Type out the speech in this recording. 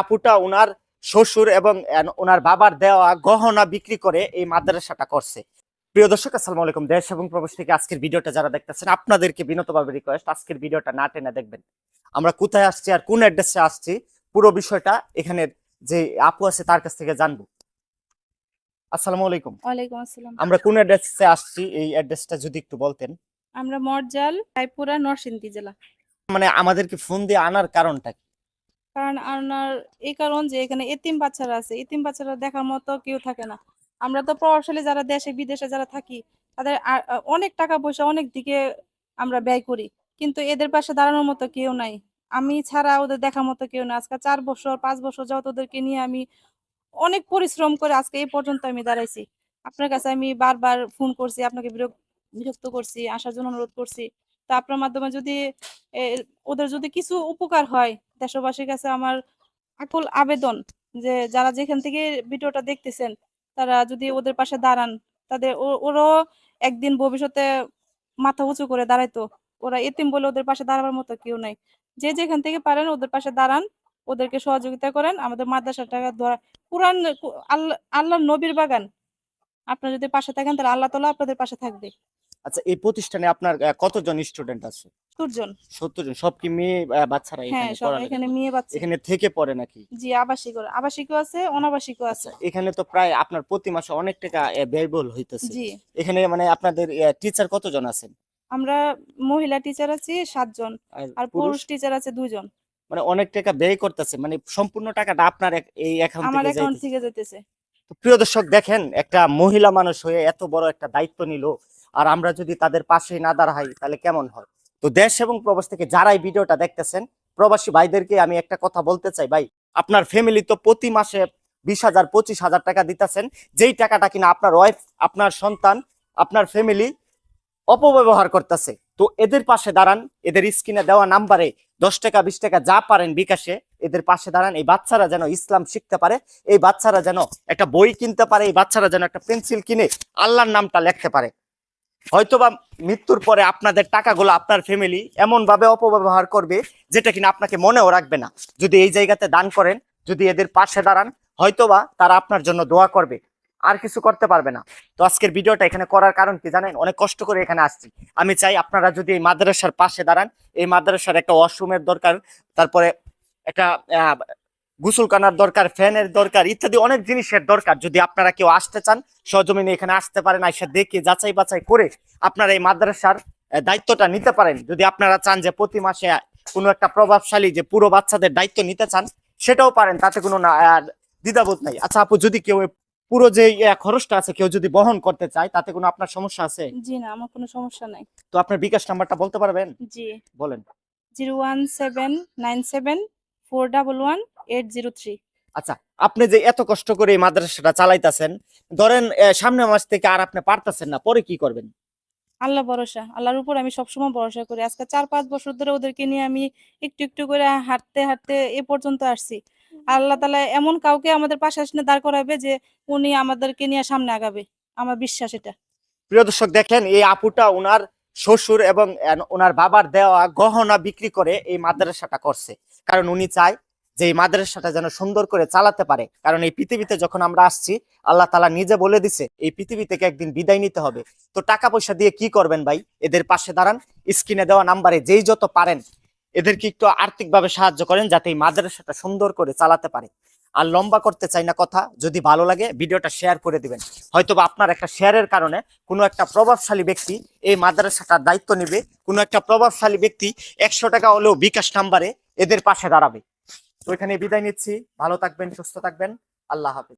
আপুটা ওনার শ্বশুর এবং ওনার বাবার দেওয়া গহনা বিক্রি করে এই মাদ্রাসাটা করছে। প্রিয় দর্শক আসসালামু আলাইকুম। দেশ এবং প্রবাস থেকে আজকের ভিডিওটা যারা দেখতেছেন আপনাদেরকে বিনতভাবে রিকোয়েস্ট আজকের ভিডিওটা না টেনে দেখবেন। আমরা কোথায় আসছি আর কোন অ্যাড্রেসে আসছি পুরো বিষয়টা এখানে যে আপু আছে তার কাছ থেকে জানব। আসসালামু আলাইকুম। ওয়ালাইকুম আসসালাম। আমরা কোন অ্যাড্রেসে আসছি? এই অ্যাড্রেসটা যদি একটু বলতেন। আমরা মরজাল রায়পুরা নরসিংদী জেলা। মানে আমাদেরকে ফোন দিয়ে আনার কারণটা কি? কারণ আপনার এই কারণ যে এখানে এতিম বাচ্চারা আছে, এতিম বাচ্চারা দেখার মতো কেউ থাকে না। আমরা তো প্রভাবশালী যারা দেশে, বিদেশে যারা থাকি, তাদের অনেক টাকা পয়সা অনেক দিকে আমরা ব্যয় করি, কিন্তু এদের পাশে দাঁড়ানোর মতো কেউ নাই। আমি ছাড়া ওদের দেখার মতো কেউ না। আজকে চার বছর, পাঁচ বছর যাও ওদেরকে নিয়ে আমি অনেক পরিশ্রম করে আজকে এই পর্যন্ত আমি দাঁড়াইছি। আপনার কাছে আমি বারবার ফোন করছি, আপনাকে বিরক- বিরক্ত করছি, আসার জন্য অনুরোধ করছি। তো আপনার মাধ্যমে যদি ওদের যদি কিছু উপকার হয় দেশবাসীর কাছে আমার আকুল আবেদন যে যারা যেখান থেকে ভিডিওটা দেখতেছেন, তারা যদি ওদের পাশে দাঁড়ান, তাদের ওরাও একদিন ভবিষ্যতে মাথা উঁচু করে দাঁড়াইতো। ওরা এতিম বলে ওদের পাশে দাঁড়াবার মতো কেউ নাই। যে যেখান থেকে পারেন, ওদের পাশে দাঁড়ান, ওদেরকে সহযোগিতা করেন। আমাদের মাদ্রাসাটাকে ধরা কোরআন আল্লাহ আল্লাহ নবীর বাগান। আপনারা যদি পাশে থাকেন, তাহলে আল্লাহ তালা আপনাদের পাশে থাকবে। আচ্ছা এই প্রতিষ্ঠানে আপনার কতজন স্টুডেন্ট আছে? দুজন সত্তর জন সব কি মেয়ে বাচ্চারা হ্যাঁ এখানে সব পড়ালেখা এখানে মেয়ে বাচ্চা। এখানে থেকে পড়ে নাকি? জি আবাসিক আবাসিকও আছে অনাবাসিকও আছে। আচ্ছা এখানে তো প্রায় আপনার প্রতি মাসে অনেক টাকা ব্যয়বহুল হইতেছে। জি। এখানে মানে আপনাদের টিচার কতজন আছেন? আমরা মহিলা টিচার আছি সাতজন আর পুরুষ? টিচার আছে দুজন মানে অনেক টাকা ব্যয় করতেছে মানে সম্পূর্ণ টাকাটা আপনার এই অ্যাকাউন্ট থেকে অ্যাকাউন্ট যাইতেছে। থেকে যেতেছে তো প্রিয় দর্শক দেখেন একটা মহিলা মানুষ হয়ে এত বড় একটা দায়িত্ব নিল আর আমরা যদি তাদের পাশে না দাঁড়াই তাহলে কেমন হয়? তো দেশ এবং প্রবাস থেকে যারা এই ভিডিওটা দেখতেছেন, প্রবাসী ভাইদেরকে আমি একটা কথা বলতে চাই, ভাই। আপনার ফ্যামিলি তো প্রতি মাসে বিশ হাজার, পঁচিশ হাজার টাকা দিতেছেন। যেই টাকাটা কিনা আপনার ওয়াইফ আপনার সন্তান, আপনার ফ্যামিলি অপব্যবহার করতেছে। তো এদের পাশে দাঁড়ান, এদের স্ক্রিনে দেওয়া নাম্বারে দশ টাকা, বিশ টাকা যা পারেন বিকাশে, এদের পাশে দাঁড়ান। এই বাচ্চারা যেন ইসলাম শিখতে পারে, এই বাচ্চারা যেন একটা বই কিনতে পারে, এই বাচ্চারা যেন একটা পেন্সিল কিনে আল্লাহর নামটা লিখতে পারে। হয়তোবা মৃত্যুর পরে আপনাদের টাকাগুলো আপনার ফ্যামিলি এমন ভাবে অপব্যবহার করবে যেটা কিনা আপনাকে মনেও রাখবে না। যদি এই জায়গাতে দান করেন, যদি এদের পাশে দাঁড়ান, হয়তোবা তারা আপনার জন্য দোয়া করবে। আর কিছু করতে পারবে না। তো আজকের ভিডিওটা এখানে করার কারণ কি জানেন? অনেক কষ্ট করে এখানে আসছি। আমি চাই আপনারা যদি এই মাদ্রাসার পাশে দাঁড়ান, এই মাদ্রাসার একটা ওয়াশরুমের দরকার, তারপরে একটা গোসলখানার দরকার ফ্যানের দরকার ইত্যাদি অনেক জিনিসের দরকার। যদি আপনারা কেউ আসতে চান সজমিনে এখানে আসতে পারেন আইসা দেখে যাচাই বাছাই করে আপনারা এই মাদ্রাসার দায়িত্বটা নিতে পারেন। যদি আপনারা চান যে প্রতি মাসে কোনো একটা প্রভাবশালী যে পুরো বাচ্চাদের দায়িত্ব নিতে চান সেটাও পারেন তাতে কোনো দ্বিধাবোধ নাই। আচ্ছা আপু যদি কেউ পুরো যে খরচটা আছে কেউ যদি বহন করতে চায় তাতে কোনো আপনার সমস্যা আছে? জি না আমার কোনো সমস্যা নাই। তো আপনার বিকাশ নাম্বারটা বলতে পারবেন? জি। বলেন। Zero one seven nine seven four double one eight zero three আচ্ছা আপনি যে এত কষ্ট করে এই মাদ্রাসাটা চালাইতাছেন ধরেন আহ, সামনের মাস থেকে আর আপনি পারতেছেন না পরে কি করবেন? আল্লাহ ভরসা আল্লাহর উপর আমি সবসময় ভরসা করি। আজকে চার পাঁচ বছর ধরে ওদেরকে নিয়ে আমি একটু একটু করে হাঁটতে হাঁটতে এ পর্যন্ত আসছি। আল্লাহ তালা এমন কাউকে আমাদের পাশে আসলে দাঁড় করাবে যে উনি আমাদেরকে নিয়ে সামনে আগাবে। আমার বিশ্বাস এটা। প্রিয় দর্শক দেখেন এই আপুটা ওনার শ্বশুর এবং ওনার বাবার দেওয়া গহনা বিক্রি করে এই মাদ্রাসাটা করছে। কারণ উনি চায় যে এই মাদ্রাসাটা যেন সুন্দর করে চালাতে পারে। কারণ এই পৃথিবীতে যখন আমরা আসছি, আল্লাহ তালা নিজে বলে দিছে, এই পৃথিবী থেকে একদিন বিদায় নিতে হবে। তো টাকা পয়সা দিয়ে কি করবেন ভাই? এদের পাশে দাঁড়ান, স্ক্রিনে দেওয়া নাম্বারে যেই যত পারেন, এদেরকে একটু আর্থিকভাবে সাহায্য করেন যাতে এই মাদ্রাসাটা সুন্দর করে চালাতে পারে। আর লম্বা করতে চাই না কথা, যদি ভালো লাগে ভিডিওটা শেয়ার করে দিবেন। হয়তোবা আপনার একটা শেয়ারের কারণে কোনো একটা প্রভাবশালী ব্যক্তি এই মাদ্রাসাটার দায়িত্ব নেবে, কোনো একটা প্রভাবশালী ব্যক্তি একশো টাকা হলেও বিকাশ নাম্বারে এদের পাশে দাঁড়াবে। তো এখানে বিদায় নিচ্ছি। ভালো থাকবেন সুস্থ থাকবেন। আল্লাহ হাফিজ।